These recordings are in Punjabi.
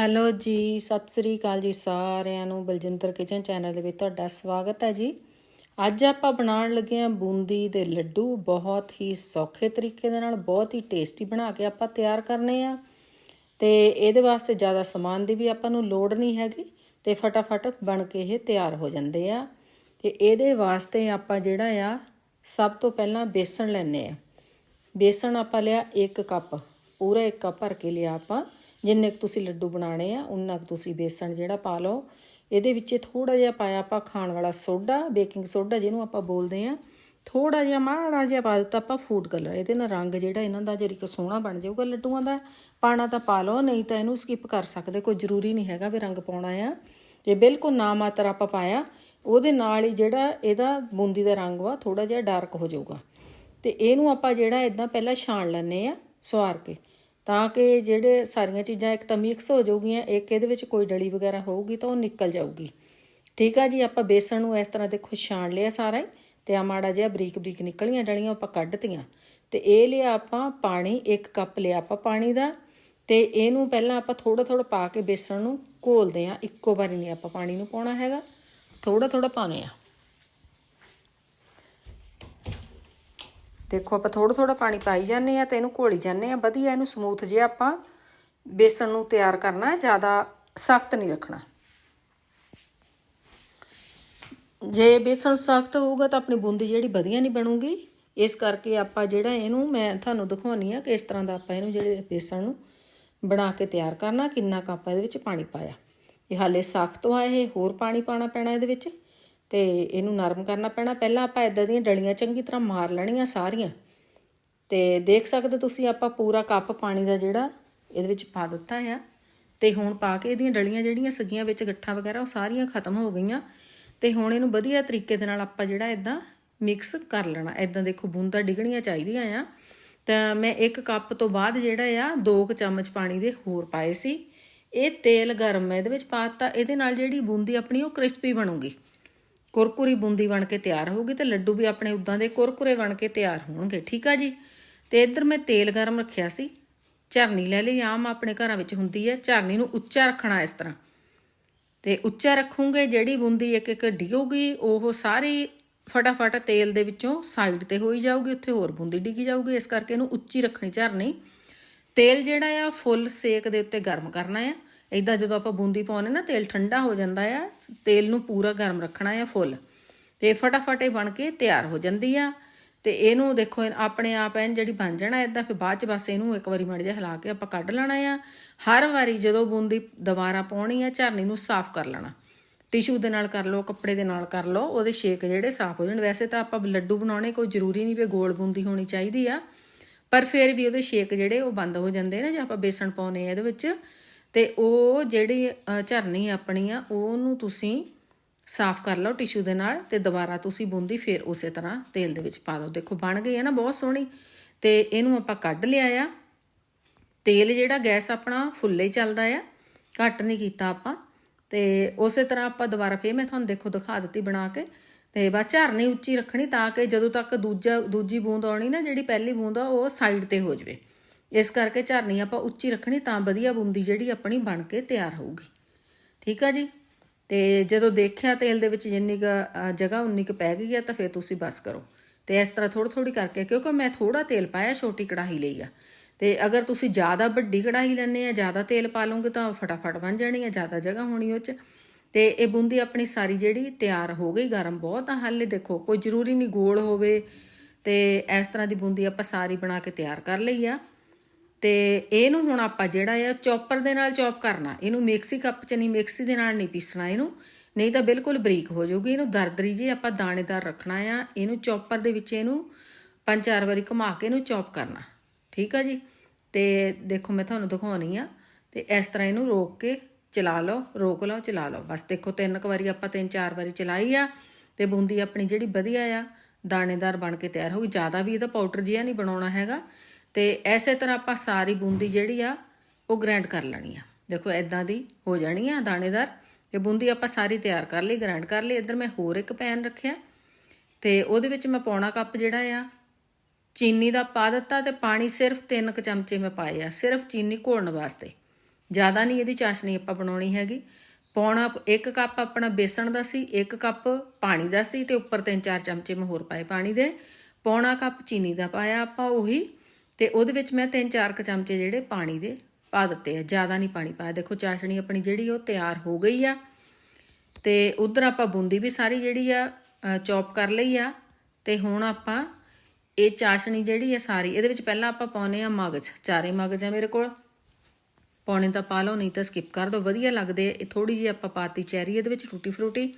ਹੈਲੋ ਜੀ, ਸਤਿ ਸ੍ਰੀ ਅਕਾਲ ਜੀ ਸਾਰਿਆਂ ਨੂੰ ਬਲਜਿੰਦਰ ਕਿਚਨ ਚੈਨਲ ਦੇ ਵਿੱਚ ਤੁਹਾਡਾ ਸਵਾਗਤ ਹੈ ਜੀ। ਅੱਜ ਆਪਾਂ ਬਣਾਉਣ ਲੱਗੇ ਹਾਂ ਬੂੰਦੀ ਦੇ ਲੱਡੂ, ਬਹੁਤ ਹੀ ਸੌਖੇ ਤਰੀਕੇ ਦੇ ਨਾਲ, ਬਹੁਤ ਹੀ ਟੇਸਟੀ ਬਣਾ ਕੇ ਆਪਾਂ ਤਿਆਰ ਕਰਨੇ ਆ। ਤੇ ਇਹਦੇ ਵਾਸਤੇ ਜ਼ਿਆਦਾ ਸਮਾਨ ਦੀ ਵੀ ਆਪਾਂ ਨੂੰ ਲੋੜ ਨਹੀਂ ਹੈਗੀ ਤੇ ਫਟਾਫਟ ਬਣ ਕੇ ਇਹ ਤਿਆਰ ਹੋ ਜਾਂਦੇ ਆ। ਤੇ ਇਹਦੇ ਵਾਸਤੇ ਆਪਾਂ ਜਿਹੜਾ ਆ, ਸਭ ਤੋਂ ਪਹਿਲਾਂ ਬੇਸਣ ਲੈਣੇ ਆ। ਬੇਸਣ ਆਪਾਂ ਲਿਆ 1 ਕੱਪ, ਪੂਰਾ 1 ਕੱਪ ਭਰ ਕੇ ਲਿਆ ਆਪਾਂ। ਜਿੰਨੇ ਕੁ ਤੁਸੀਂ ਲੱਡੂ ਬਣਾਉਣੇ ਆ, ਉਨਾ ਕੁ ਤੁਸੀਂ ਬੇਸਣ ਜਿਹੜਾ ਪਾ ਲਓ। ਇਹਦੇ ਵਿੱਚ ਥੋੜਾ ਜਿਹਾ ਪਾਇਆ ਆਪਾਂ ਖਾਣ ਵਾਲਾ ਸੋਡਾ, ਬੇਕਿੰਗ ਸੋਡਾ ਜਿਹਨੂੰ ਆਪਾਂ ਬੋਲਦੇ ਆ। ਥੋੜਾ ਜਿਹਾ ਮਾੜਾ ਜਿਹਾ ਪਾ ਦਿੱਤਾ ਆਪਾਂ ਫੂਡ ਕਲਰ ਇਹਦੇ ਨਾਲ ਰੰਗ ਜਿਹੜਾ ਇਹਨਾਂ ਦਾ ਜਿਹੜੀ ਕਿ ਸੋਹਣਾ ਬਣ ਜਾਊਗਾ ਲੱਡੂਆਂ ਦਾ। ਪਾਣਾ ਤਾਂ ਪਾ ਲਓ, ਨਹੀਂ ਤਾਂ ਇਹਨੂੰ ਸਕਿਪ ਕਰ ਸਕਦੇ, ਕੋਈ ਜ਼ਰੂਰੀ ਨਹੀਂ ਹੈਗਾ ਵੀ ਰੰਗ ਪਾਉਣਾ ਆ। ਤੇ ਬਿਲਕੁਲ ਨਾ ਮਾਤਰ ਆਪਾਂ ਪਾਇਆ, ਉਹਦੇ ਨਾਲ ਹੀ ਜਿਹੜਾ ਇਹਦਾ ਬੂੰਦੀ ਦਾ ਰੰਗ ਵਾ ਥੋੜਾ ਜਿਹਾ ਡਾਰਕ ਹੋ ਜਾਊਗਾ। ਤੇ ਇਹਨੂੰ ਆਪਾਂ ਜਿਹੜਾ ਇਦਾਂ ਪਹਿਲਾਂ ਛਾਣ ਲੈਣੇ ਆ ਸਵਾਰ ਕੇ। ਤਾਂ ਕਿ ਜਿਹੜੇ ਸਾਰੀਆਂ ਚੀਜ਼ਾਂ ਇੱਕ ਤਾਂ ਮਿਕਸ ਹੋ ਜਾਊਗੀਆਂ, ਇੱਕ ਇਹਦੇ ਵਿੱਚ ਕੋਈ ਡਲੀ ਵਗੈਰਾ ਹੋਊਗੀ ਤਾਂ ਉਹ ਨਿਕਲ ਜਾਊਗੀ। ਠੀਕ ਆ ਜੀ, ਆਪਾਂ ਬੇਸਣ ਨੂੰ ਇਸ ਤਰ੍ਹਾਂ ਦੇਖੋ ਛਾਣ ਲਿਆ ਸਾਰਾ ਹੀ ਤੇ ਆ ਮਾੜਾ ਜਿਹਾ ਬਰੀਕ ਬਰੀਕ ਨਿਕਲੀਆਂ, ਡਲੀਆਂ ਆਪਾਂ ਕੱਢਤੀਆਂ ਤੇ ਇਹ ਲਿਆ ਆਪਾਂ ਪਾਣੀ, ਇੱਕ ਕੱਪ ਲਿਆ ਆਪਾਂ ਪਾਣੀ ਦਾ ਤੇ ਇਹਨੂੰ ਪਹਿਲਾਂ ਆਪਾਂ ਥੋੜਾ ਥੋੜਾ ਪਾ ਕੇ ਬੇਸਣ ਨੂੰ ਘੋਲਦੇ ਆ ਇੱਕੋ ਵਾਰੀ ਨਹੀਂ ਆਪਾਂ ਪਾਣੀ ਨੂੰ ਪਾਉਣਾ ਹੈਗਾ ਥੋੜਾ ਥੋੜਾ ਪਾਉਣੇ ਆ। ਦੇਖੋ, ਆਪਾਂ ਥੋੜਾ ਥੋੜਾ ਪਾਣੀ ਪਾਈ ਜਾਂਦੇ ਆ ਤੇ ਇਹਨੂੰ ਘੋਲੀ ਜਾਂਦੇ ਆ ਵਧੀਆ ਇਹਨੂੰ ਸਮੂਥ ਜਿਹਾ ਆਪਾਂ ਬੇਸਣ ਨੂੰ ਤਿਆਰ ਕਰਨਾ, ਜ਼ਿਆਦਾ ਸਖਤ ਨਹੀਂ ਰੱਖਣਾ। ਜੇ ਬੇਸਣ ਸਖਤ ਹੋਊਗਾ ਤਾਂ ਆਪਣੀ ਬੂੰਦੀ ਜਿਹੜੀ ਵਧੀਆ ਨਹੀਂ ਬਣੂਗੀ। ਇਸ ਕਰਕੇ ਆਪਾਂ ਜਿਹੜਾ ਇਹਨੂੰ, ਮੈਂ ਤੁਹਾਨੂੰ ਦਿਖਾਉਣੀ ਆ ਕਿ ਇਸ ਤਰ੍ਹਾਂ ਦਾ ਆਪਾਂ ਇਹਨੂੰ ਜਿਹੜੇ ਬੇਸਣ ਨੂੰ ਬਣਾ ਕੇ ਤਿਆਰ ਕਰਨਾ, ਕਿੰਨਾ ਕੱਪ ਇਹਦੇ ਵਿੱਚ ਪਾਣੀ ਪਾਇਆ। ਇਹ ਹਾਲੇ ਸਖਤ ਹੋਇਆ ਇਹ, ਹੋਰ ਪਾਣੀ ਪਾਣਾ ਪੈਣਾ ਇਹਦੇ ਵਿੱਚ। ਤੇ ਇਹਨੂੰ ਨਰਮ ਕਰਨਾ ਪੈਣਾ। ਪਹਿਲਾਂ ਆਪਾਂ ਇਦਾਂ ਦੀਆਂ ਡਲੀਆਂ ਚੰਗੀ ਤਰ੍ਹਾਂ ਮਾਰ ਲੈਣੀਆਂ ਸਾਰੀਆਂ। ਤੇ ਦੇਖ ਸਕਦੇ ਤੁਸੀਂ ਆਪਾਂ ਪੂਰਾ ਕੱਪ ਪਾਣੀ ਦਾ ਜਿਹੜਾ ਇਹਦੇ ਵਿੱਚ ਪਾ ਦਿੱਤਾ ਆ। ਤੇ ਹੁਣ ਪਾ ਕੇ ਇਹਦੀਆਂ ਡਲੀਆਂ ਜਿਹੜੀਆਂ ਸਗੀਆਂ ਵਿੱਚ ਗੱਠਾਂ ਵਗੈਰਾ ਉਹ ਸਾਰੀਆਂ ਖਤਮ ਹੋ ਗਈਆਂ। ਤੇ ਹੁਣ ਇਹਨੂੰ ਵਧੀਆ ਤਰੀਕੇ ਦੇ ਨਾਲ ਆਪਾਂ ਜਿਹੜਾ ਇਦਾਂ ਮਿਕਸ ਕਰ ਲੈਣਾ। ਇਦਾਂ ਦੇਖੋ ਬੂੰਦਾਂ ਡਿਗਣੀਆਂ ਚਾਹੀਦੀਆਂ ਆ। ਤਾਂ ਮੈਂ ਇੱਕ ਕੱਪ ਤੋਂ ਬਾਅਦ ਜਿਹੜਾ ਆ 2 ਕੁ ਚਮਚ ਪਾਣੀ ਦੇ ਹੋਰ ਪਾਏ ਸੀ। ਇਹ ਤੇਲ ਗਰਮ ਹੈ ਇਹਦੇ ਵਿੱਚ ਪਾਤਾ ਇਹਦੇ ਨਾਲ ਜਿਹੜੀ ਬੂੰਦੀ ਆਪਣੀ ਉਹ ਕ੍ਰਿਸਪੀ ਬਣੂਗੀ। ਕੁਰਕੁਰੀ ਬੂੰਦੀ ਬਣ ਕੇ ਤਿਆਰ ਹੋਊਗੀ ਤੇ ਲੱਡੂ ਵੀ ਆਪਣੇ ਉਦਾਂ ਦੇ ਕੁਰਕੁਰੇ ਬਣ ਕੇ ਤਿਆਰ ਹੋਣਗੇ, ਠੀਕ ਆ ਜੀ? ਤੇ ਇੱਧਰ ਮੈਂ ਤੇਲ ਗਰਮ ਰੱਖਿਆ ਸੀ। ਝਰਨੀ ਲੈ ਲਈ, ਆਮ ਆਪਣੇ ਘਰਾਂ ਵਿੱਚ ਹੁੰਦੀ ਹੈ। ਝਰਨੀ ਨੂੰ ਉੱਚਾ ਰੱਖਣਾ ਇਸ ਤਰ੍ਹਾਂ। ਤੇ ਉੱਚਾ ਰੱਖੂਗੇ, ਜਿਹੜੀ ਬੂੰਦੀ ਇੱਕ ਇੱਕ ਡਿੱਗੂਗੀ, ਉਹ ਸਾਰੀ ਫਟਾਫਟ ਤੇਲ ਦੇ ਵਿੱਚੋਂ ਸਾਈਡ ਤੇ ਹੋਈ ਜਾਊਗੀ, ਉੱਥੇ ਹੋਰ ਬੂੰਦੀ ਡਿੱਗੀ ਜਾਊਗੀ। ਇਸ ਕਰਕੇ ਇਹਨੂੰ ਉੱਚੀ ਰੱਖਣੀ ਝਰਨੀ। ਤੇਲ ਜਿਹੜਾ ਆ, ਫੁੱਲ ਸੇਕ ਦੇ ਉੱਤੇ ਗਰਮ ਕਰਨਾ ਆ। ਇਦਾਂ ਜਦੋਂ ਆਪਾਂ ਬੂੰਦੀ ਪਾਉਨੇ ਨਾ, ਤੇਲ ਠੰਡਾ ਹੋ ਜਾਂਦਾ ਆ, ਤੇਲ ਨੂੰ ਪੂਰਾ ਗਰਮ ਰੱਖਣਾ ਆ ਫੁੱਲ। ਤੇ ਫਟਾਫਟ ਇਹ ਬਣ ਕੇ ਤਿਆਰ ਹੋ ਜਾਂਦੀ ਆ। ਤੇ ਇਹਨੂੰ ਦੇਖੋ ਆਪਣੇ ਆਪ ਐਨ ਜਿਹੜੀ ਬਣ ਜਾਣਾ ਇਦਾਂ ਫਿਰ ਬਾਅਦ ਚ ਬਸ ਇਹਨੂੰ ਇੱਕ ਵਾਰੀ ਮੜ ਜਾ ਹਿਲਾ ਕੇ ਆਪਾਂ ਕੱਢ ਲੈਣਾ ਆ। ਹਰ ਵਾਰੀ ਜਦੋਂ ਬੂੰਦੀ ਦੁਬਾਰਾ ਪਾਉਣੀ ਆ, ਝਰਨੀ ਨੂੰ ਸਾਫ਼ ਕਰ ਲੈਣਾ। ਟਿਸ਼ੂ ਦੇ ਨਾਲ ਕਰ ਲਓ, ਕੱਪੜੇ ਦੇ ਨਾਲ ਕਰ ਲਓ, ਉਹਦੇ ਸ਼ੇਕ ਜਿਹੜੇ ਸਾਫ਼ ਹੋ ਜਾਣ। ਵੈਸੇ ਤਾਂ ਆਪਾਂ ਲੱਡੂ ਬਣਾਉਣੇ ਕੋਈ ਜ਼ਰੂਰੀ ਨਹੀਂ ਵੀ ਗੋਲ ਬੂੰਦੀ ਹੋਣੀ ਚਾਹੀਦੀ ਆ। ਪਰ ਫਿਰ ਵੀ ਉਹਦੇ ਸ਼ੇਕ ਜਿਹੜੇ ਉਹ ਬੰਦ ਹੋ ਜਾਂਦੇ ਨੇ, ਜੇ ਆਪਾਂ ਬੇਸਣ ਪਾਉਨੇ ਆ ਇਹਦੇ ਵਿੱਚ। ਤੇ ਉਹ ਜਿਹੜੀ ਝਰਨੀ ਆਪਣੀ ਆ, ਉਹਨੂੰ ਤੁਸੀਂ ਸਾਫ਼ ਕਰ ਲਓ ਟਿਸ਼ੂ ਦੇ ਨਾਲ ਤੇ ਦੁਬਾਰਾ ਤੁਸੀਂ ਬੂੰਦੀ ਫਿਰ ਉਸੇ ਤਰ੍ਹਾਂ ਤੇਲ ਦੇ ਵਿੱਚ ਪਾ ਦਿਓ। ਦੇਖੋ, ਬਣ ਗਈ ਹੈ ਨਾ, ਬਹੁਤ ਸੋਹਣੀ। ਤੇ ਇਹਨੂੰ ਆਪਾਂ ਕੱਢ ਲਿਆ ਆ। ਤੇਲ ਜਿਹੜਾ ਗੈਸ ਆਪਣਾ ਫੁੱਲੇ ਹੀ ਚੱਲਦਾ ਆ, ਘੱਟ ਨਹੀਂ ਕੀਤਾ ਆਪਾਂ। ਤੇ ਉਸੇ ਤਰ੍ਹਾਂ ਆਪਾਂ ਦੁਬਾਰਾ ਫੇਰ ਮੈਂ ਤੁਹਾਨੂੰ ਦੇਖੋ ਦਿਖਾ ਦਿੱਤੀ ਬਣਾ ਕੇ। ਤੇ ਬਸ ਝਰਨੀ ਉੱਚੀ ਰੱਖਣੀ ਤਾਂ ਕਿ ਜਦੋਂ ਤੱਕ ਦੂਜਾ, ਦੂਜੀ ਬੂੰਦ ਆਉਣੀ ਨਾ, ਜਿਹੜੀ ਪਹਿਲੀ ਬੂੰਦ ਆ, ਉਹ ਸਾਈਡ ਤੇ ਹੋ ਜਵੇ। ਇਸ ਕਰਕੇ ਝਰਨੀ ਆਪਾਂ ਉੱਚੀ ਰੱਖਣੀ ਤਾਂ ਵਧੀਆ ਬੂੰਦੀ ਜਿਹੜੀ ਆਪਣੀ ਬਣ ਕੇ ਤਿਆਰ ਹੋਊਗੀ। ਠੀਕ ਆ ਜੀ? ਤੇ ਜਦੋਂ ਦੇਖਿਆ ਤੇਲ ਦੇ ਵਿੱਚ ਜਿੰਨੀ ਕ ਜਗ੍ਹਾ ਉਨੀ ਕ ਪੈ ਗਈ ਆ, ਤਾਂ ਫਿਰ ਤੁਸੀਂ ਬਸ ਕਰੋ। ਤੇ ਇਸ ਤਰ੍ਹਾਂ ਥੋੜਾ ਥੋੜੀ ਕਰਕੇ, ਕਿਉਂਕਿ ਮੈਂ ਥੋੜਾ ਤੇਲ ਪਾਇਆ, ਛੋਟੀ ਕੜਾਹੀ ਲਈ ਆ। ਤੇ ਅਗਰ ਤੁਸੀਂ ਜ਼ਿਆਦਾ ਵੱਡੀ ਕੜਾਹੀ ਲੈਣੇ ਆ, ਜ਼ਿਆਦਾ ਤੇਲ ਪਾ ਲਓਗੇ ਤਾਂ ਫਟਾਫਟ ਬਣ ਜਾਣੀ ਆ, ਜ਼ਿਆਦਾ ਜਗ੍ਹਾ ਹੋਣੀ ਉਹ ਚ। ਤੇ ਇਹ ਬੂੰਦੀ ਆਪਣੀ ਸਾਰੀ ਜਿਹੜੀ ਤਿਆਰ ਹੋ ਗਈ, ਗਰਮ ਬਹੁਤ ਆ, ਹਾਲੇ ਦੇਖੋ, ਕੋਈ ਜ਼ਰੂਰੀ ਨਹੀਂ ਗੋਲ ਹੋਵੇ। ਤੇ ਇਸ ਤਰ੍ਹਾਂ ਦੀ ਬੂੰਦੀ ਆਪਾਂ ਸਾਰੀ ਬਣਾ ਕੇ ਤਿਆਰ ਕਰ ਲਈ ਆ। ਤੇ ਇਹਨੂੰ ਹੁਣ ਆਪਾਂ ਜਿਹੜਾ ਆ ਚੌਪਰ ਦੇ ਨਾਲ ਚੌਪ ਕਰਨਾ। ਇਹਨੂੰ ਮਿਕਸੀ ਕੱਪ 'ਚ ਨਹੀਂ, ਮਿਕਸੀ ਦੇ ਨਾਲ ਨਹੀਂ ਪੀਸਣਾ ਇਹਨੂੰ। ਨਹੀਂ ਤਾਂ ਬਿਲਕੁਲ ਬਰੀਕ ਹੋ ਜਾਊਗੀ। ਇਹਨੂੰ ਦਰਦਰੀ ਜੇ ਆਪਾਂ ਦਾਣੇਦਾਰ ਰੱਖਣਾ ਆ, ਇਹਨੂੰ ਚੌਪਰ ਦੇ ਵਿੱਚ ਇਹਨੂੰ ਪੰਜ ਚਾਰ ਵਾਰੀ ਘੁਮਾ ਕੇ ਇਹਨੂੰ ਚੌਪ ਕਰਨਾ। ਠੀਕ ਆ ਜੀ? ਤੇ ਦੇਖੋ ਮੈਂ ਤੁਹਾਨੂੰ ਦਿਖਾਉਣੀ ਆ। ਤੇ ਇਸ ਤਰ੍ਹਾਂ ਇਹਨੂੰ ਰੋਕ ਕੇ ਚਲਾ ਲਓ, ਰੋਕ ਲਓ, ਚਲਾ ਲਓ। ਬਸ ਦੇਖੋ ਤਿੰਨ ਕੁ ਵਾਰੀ ਆਪਾਂ ਤਿੰਨ ਚਾਰ ਵਾਰੀ ਚਲਾਈ ਆ ਤੇ ਬੂੰਦੀ ਆਪਣੀ ਜਿਹੜੀ ਵਧੀਆ ਆ, ਦਾਣੇਦਾਰ ਬਣ ਕੇ ਤਿਆਰ ਹੋ ਗਈ। ਜ਼ਿਆਦਾ ਵੀ ਇਹਦਾ ਪਾਊਡਰ ਜਿਹਾ ਨਹੀਂ ਬਣਾਉਣਾ ਹੈਗਾ। ਤੇ ਐਸੇ ਤਰ੍ਹਾਂ ਆਪਾਂ ਸਾਰੀ ਬੂੰਦੀ ਜਿਹੜੀ ਆ, ਉਹ ਗ੍ਰਾਈਂਡ ਕਰ ਲੈਣੀ ਆ। ਦੇਖੋ ਐਦਾਂ ਦੀ ਹੋ ਜਾਣੀ ਆ ਦਾਣੇਦਾਰ। ਤੇ ਬੂੰਦੀ ਆਪਾਂ ਸਾਰੀ ਤਿਆਰ ਕਰ ਲਈ ਗ੍ਰਾਈਂਡ ਕਰ ਲਈ। ਇੱਧਰ ਮੈਂ ਹੋਰ ਇੱਕ ਪੈਨ ਰੱਖਿਆ। ਤੇ ਉਹਦੇ ਵਿੱਚ ਮੈਂ ਪੌਣਾ ਕੱਪ ਜਿਹੜਾ ਆ, ਚੀਨੀ ਦਾ ਪਾ ਦਿੱਤਾ ਤੇ ਪਾਣੀ ਸਿਰਫ 3 ਕੁ ਚਮਚੇ ਮੈਂ ਪਾਏ ਆ, ਸਿਰਫ ਚੀਨੀ ਘੋਲਣ ਵਾਸਤੇ। ਜ਼ਿਆਦਾ ਨਹੀਂ ਇਹਦੀ ਚਾਸ਼ਨੀ ਆਪਾਂ ਬਣਾਉਣੀ ਹੈਗੀ। ਪੌਣਾ ਇੱਕ ਕੱਪ ਆਪਣਾ ਬੇਸਣ ਦਾ ਸੀ, ਇੱਕ ਕੱਪ ਪਾਣੀ ਦਾ ਸੀ ਤੇ ਉੱਪਰ ਤਿੰਨ ਚਾਰ ਚਮਚੇ ਮੈਂ ਹੋਰ ਪਾਏ ਪਾਣੀ ਦੇ। ਪੌਣਾ ਕੱਪ ਚੀਨੀ ਦਾ ਪਾਇਆ ਆਪਾਂ ਉਹੀ। ਤੇ ਉਹਦੇ ਵਿੱਚ ਮੈਂ ਤਿੰਨ ਚਾਰ ਕੁ ਚਮਚੇ ਜਿਹੜੇ ਪਾਣੀ ਦੇ ਪਾ ਦਿੱਤੇ ਆ, ਜ਼ਿਆਦਾ ਨਹੀਂ ਪਾਣੀ ਪਾਇਆ। ਦੇਖੋ, ਚਾਸ਼ਣੀ ਆਪਣੀ ਜਿਹੜੀ ਉਹ ਤਿਆਰ ਹੋ ਗਈ ਆ ਤੇ ਉਧਰ ਆਪਾਂ ਬੂੰਦੀ ਵੀ ਸਾਰੀ ਜਿਹੜੀ ਆ ਚੌਪ ਕਰ ਲਈ ਆ ਤੇ ਹੁਣ ਆਪਾਂ ਇਹ ਚਾਸ਼ਣੀ ਜਿਹੜੀ ਆ ਸਾਰੀ, ਇਹਦੇ ਵਿੱਚ ਪਹਿਲਾਂ ਆਪਾਂ ਪਾਉਨੇ ਆ ਮਗਜ, ਚਾਰੇ ਮਗਜ ਆ ਮੇਰੇ ਕੋਲ। ਪਾਉਣੇ ਤਾਂ ਪਾ ਲਓ, ਨਹੀਂ ਤਾਂ ਸਕਿਪ ਕਰ ਦਿਓ ਵਧੀਆ ਲੱਗਦੇ ਆ। ਇਹ ਥੋੜੀ ਜਿਹੀ ਆਪਾਂ ਪਾਤੀ ਚੈਰੀ, ਇਹਦੇ ਵਿੱਚ ਟੂਟੀ ਫਰੂਟੀ।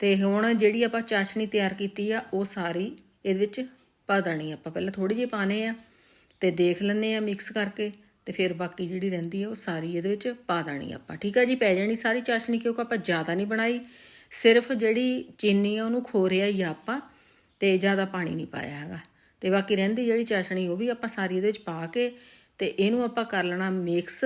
ਤੇ ਹੁਣ ਜਿਹੜੀ ਆਪਾਂ ਚਾਸ਼ਣੀ ਤਿਆਰ ਕੀਤੀ ਆ, ਉਹ ਸਾਰੀ ਇਹਦੇ ਵਿੱਚ ਪਾ ਦੇਣੀ ਆਪਾਂ ਪਹਿਲਾਂ ਥੋੜੀ ਜਿਹੀ ਪਾਣੇ ਆ। ਤੇ ਦੇਖ ਲੈਂਦੇ ਆ ਮਿਕਸ ਕਰਕੇ ਤੇ ਫਿਰ ਬਾਕੀ ਜਿਹੜੀ ਰਹਿੰਦੀ ਆ ਉਹ ਸਾਰੀ ਇਹਦੇ ਵਿੱਚ ਪਾ ਦੇਣੀ ਆਪਾਂ। ਠੀਕ ਆ ਜੀ, ਪੈ ਜਾਣੀ ਸਾਰੀ ਚਾਸ਼ਣੀ ਕਿਉਂਕਿ ਆਪਾਂ ਜ਼ਿਆਦਾ ਨਹੀਂ ਬਣਾਈ। ਸਿਰਫ ਜਿਹੜੀ ਚੀਨੀ ਆ ਉਹਨੂੰ ਖੋਰਿਆ ਹੀ ਆ ਆਪਾਂ ਤੇ ਜ਼ਿਆਦਾ ਪਾਣੀ ਨਹੀਂ ਪਾਇਆ ਹੈਗਾ। ਤੇ ਬਾਕੀ ਰਹਿੰਦੀ ਜਿਹੜੀ ਚਾਸ਼ਣੀ ਉਹ ਵੀ ਆਪਾਂ ਸਾਰੀ ਇਹਦੇ ਵਿੱਚ ਪਾ ਕੇ ਤੇ ਇਹਨੂੰ ਆਪਾਂ ਕਰ ਲੈਣਾ ਮਿਕਸ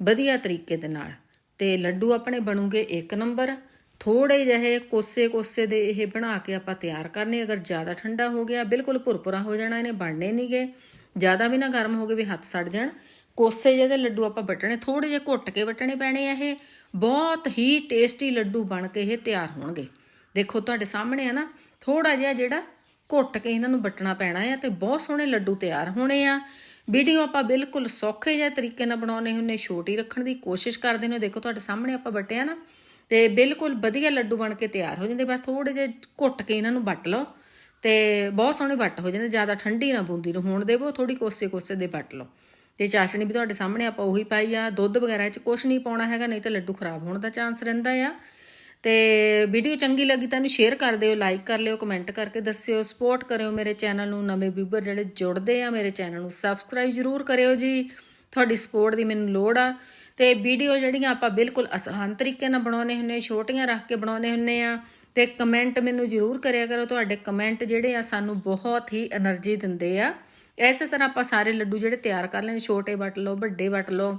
ਵਧੀਆ ਤਰੀਕੇ ਦੇ ਨਾਲ। ਤੇ ਲੱਡੂ ਆਪਣੇ ਬਣੂਗੇ ਇੱਕ ਨੰਬਰ। ਥੋੜੇ ਜਿਹੇ ਕੋਸੇ ਕੋਸੇ ਦੇ ਇਹ ਬਣਾ ਕੇ ਆਪਾਂ ਤਿਆਰ ਕਰਨੇ, ਅਗਰ ਜ਼ਿਆਦਾ ਠੰਡਾ ਹੋ ਗਿਆ, ਬਿਲਕੁਲ ਭੁਰਪੁਰਾ ਹੋ ਜਾਣਾ, ਇਹਨੇ ਬਣਨੇ ਨਹੀਂਗੇ ਜ਼ਿਆਦਾ ਵੀ ਨਾ ਗਰਮ ਹੋ ਗਏ ਵੀ ਹੱਥ ਸੜ ਜਾਣ। ਕੋਸੇ ਜਿਹੇ ਦੇ ਲੱਡੂ ਆਪਾਂ ਵੱਟਣੇ ਥੋੜੇ ਜਿਹੇ ਘੁੱਟ ਕੇ ਵੱਟਣੇ ਪੈਣੇ ਆ ਇਹ। ਬਹੁਤ ਹੀ ਟੇਸਟੀ ਲੱਡੂ ਬਣ ਕੇ ਇਹ ਤਿਆਰ ਹੋਣਗੇ। ਦੇਖੋ ਤੁਹਾਡੇ ਸਾਹਮਣੇ ਆ ਨਾ ਥੋੜਾ ਜਿਹਾ ਜਿਹੜਾ ਘੁੱਟ ਕੇ ਇਹਨਾਂ ਨੂੰ ਵੱਟਣਾ ਪੈਣਾ ਆ ਤੇ ਬਹੁਤ ਸੋਹਣੇ ਲੱਡੂ ਤਿਆਰ ਹੋਣੇ ਆ। ਵੀਡੀਓ ਆਪਾਂ ਬਿਲਕੁਲ ਸੌਖੇ ਜਿਹੇ ਤਰੀਕੇ ਨਾਲ ਬਣਾਉਣੇ ਹੁੰਨੇ ਛੋਟੀ ਰੱਖਣ ਦੀ ਕੋਸ਼ਿਸ਼ ਕਰਦੇ ਨੇ ਦੇਖੋ ਤੁਹਾਡੇ ਸਾਹਮਣੇ ਆਪਾਂ ਵੱਟਿਆ ਨਾ, ਤੇ ਬਿਲਕੁਲ ਵਧੀਆ ਲੱਡੂ ਬਣ ਕੇ ਤਿਆਰ ਹੋ ਜਾਂਦੇ। ਬਸ ਥੋੜੇ ਜਿਹੇ ਘੁੱਟ ਕੇ ਇਹਨਾਂ ਨੂੰ ਵੱਟ ਲਓ। ਤੇ ਬਹੁਤ ਸੋਹਣੇ ਵੱਟ ਹੋ ਜਾਂਦੇ, ਜ਼ਿਆਦਾ ਠੰਡੀ ਨਾ ਬੂੰਦੀ ਨੂੰ। ਹੋਣ ਦੇਵੋ ਥੋੜੀ ਕੋਸੇ ਕੋਸੇ ਦੇ ਵੱਟ ਲਓ। ਤੇ ਚਾਸ਼ਣੀ ਵੀ ਤੁਹਾਡੇ ਸਾਹਮਣੇ ਆਪਾਂ ਉਹੀ ਪਾਈ ਆ, ਦੁੱਧ ਵਗੈਰਾ ਚ ਕੁਝ ਨਹੀਂ ਪਾਉਣਾ ਹੈਗਾ, ਨਹੀਂ ਤਾਂ ਲੱਡੂ ਖਰਾਬ ਹੋਣ ਦਾ ਚਾਂਸ ਰਹਿੰਦਾ ਆ। ਤੇ ਵੀਡੀਓ ਚੰਗੀ ਲੱਗੀ ਤਾਂ ਇਹਨੂੰ ਸ਼ੇਅਰ ਕਰ ਦਿਓ ਲਾਈਕ ਕਰ ਲਿਓ ਕਮੈਂਟ ਕਰਕੇ ਦੱਸਿਓ ਸਪੋਰਟ ਕਰਿਓ ਮੇਰੇ ਚੈਨਲ ਨੂੰ। ਨਵੇਂ ਵੀਵਰ ਜਿਹੜੇ ਜੁੜਦੇ ਆ ਮੇਰੇ ਚੈਨਲ ਨੂੰ ਸਬਸਕ੍ਰਾਈਬ ਜ਼ਰੂਰ ਕਰਿਓ ਜੀ। ਤੁਹਾਡੀ ਸਪੋਰਟ ਦੀ ਮੈਨੂੰ ਲੋੜ ਆ। ਤੇ ਵੀਡੀਓ ਜਿਹੜੀਆਂ ਆਪਾਂ ਬਿਲਕੁਲ ਆਸਾਨ ਤਰੀਕੇ ਨਾਲ ਬਣਾਉਨੇ ਹੁੰਨੇ ਛੋਟੀਆਂ ਰੱਖ ਕੇ ਬਣਾਉਨੇ ਹੁੰਨੇ ਆ। ਤੇ ਕਮੈਂਟ ਮੈਨੂੰ ਜ਼ਰੂਰ ਕਰਿਆ ਕਰੋ, ਤੁਹਾਡੇ ਕਮੈਂਟ ਜਿਹੜੇ ਆ ਸਾਨੂੰ ਬਹੁਤ ਹੀ એનર્ਜੀ ਦਿੰਦੇ ਆ। ਇਸੇ ਤਰ੍ਹਾਂ ਆਪਾਂ ਸਾਰੇ ਲੱਡੂ ਜਿਹੜੇ ਤਿਆਰ ਕਰ ਲੈਣੇ ਛੋਟੇ ਵੱਟ ਲਓ, ਵੱਡੇ ਵੱਟ ਲਓ।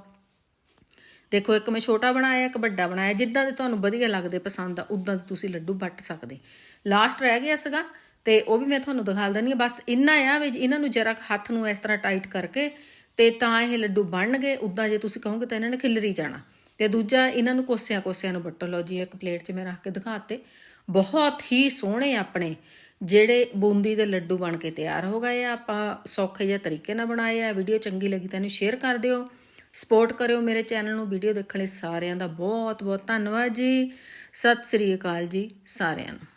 ਦੇਖੋ, ਇੱਕ ਮੈਂ ਛੋਟਾ ਬਣਾਇਆ, ਇੱਕ ਵੱਡਾ ਬਣਾਇਆ, ਜਿੱਦਾਂ ਦੇ ਤੁਹਾਨੂੰ ਵਧੀਆ ਲੱਗਦੇ, ਪਸੰਦ ਆ, ਉਦਾਂ ਦੇ ਤੁਸੀਂ ਲੱਡੂ ਵੱਟ ਸਕਦੇ। ਲਾਸਟ ਰਹਿ ਗਿਆ ਸੀਗਾ, ਤੇ ਉਹ ਵੀ ਮੈਂ ਤੁਹਾਨੂੰ ਦਿਖਾ ਦਣੀ ਆ ਬਸ ਇੰਨਾ ਆ ਵੀ ਇਹਨਾਂ ਨੂੰ ਜਰਾ ਹੱਥ ਨੂੰ ਇਸ ਤਰ੍ਹਾਂ ਟਾਈਟ ਕਰਕੇ ਤੇ ਤਾਂ ਇਹ ਲੱਡੂ ਬਣ ਗਏ ਉਦਾਂ ਜੇ ਤੁਸੀਂ ਕਹੋਗੇ ਤਾਂ ਇਹਨਾਂ ਨੇ ਖਿਲਰੀ ਜਾਣਾ। ਤੇ ਦੂਜਾ, ਇਹਨਾਂ ਨੂੰ ਕੋਸਿਆਂ ਕੋਸਿਆਂ ਨੂੰ ਵੱਟੋ ਲਓ। ਜੀ, ਇੱਕ ਪਲੇਟ 'ਚ ਮੈਂ ਰੱਖ ਕੇ ਦਿਖਾਤੇ ਬਹੁਤ ਹੀ ਸੋਹਣੇ ਆਪਣੇ ਜਿਹੜੇ ਬੂੰਦੀ ਦੇ ਲੱਡੂ ਬਣ ਕੇ ਤਿਆਰ ਹੋ ਗਏ ਆ। ਆਪਾਂ ਸੌਖੇ ਜਿਹੇ ਤਰੀਕੇ ਨਾਲ ਬਣਾਏ ਆ। ਵੀਡੀਓ ਚੰਗੀ ਲੱਗੀ ਤਾਂ ਇਹਨੂੰ ਸ਼ੇਅਰ ਕਰ ਦਿਓ। ਸਪੋਰਟ ਕਰਿਓ ਮੇਰੇ ਚੈਨਲ ਨੂੰ। ਵੀਡੀਓ ਦੇਖਣ ਲਈ ਸਾਰਿਆਂ ਦਾ ਬਹੁਤ ਬਹੁਤ ਧੰਨਵਾਦ ਜੀ। ਸਤਿ ਸ੍ਰੀ ਅਕਾਲ ਜੀ ਸਾਰਿਆਂ ਨੂੰ।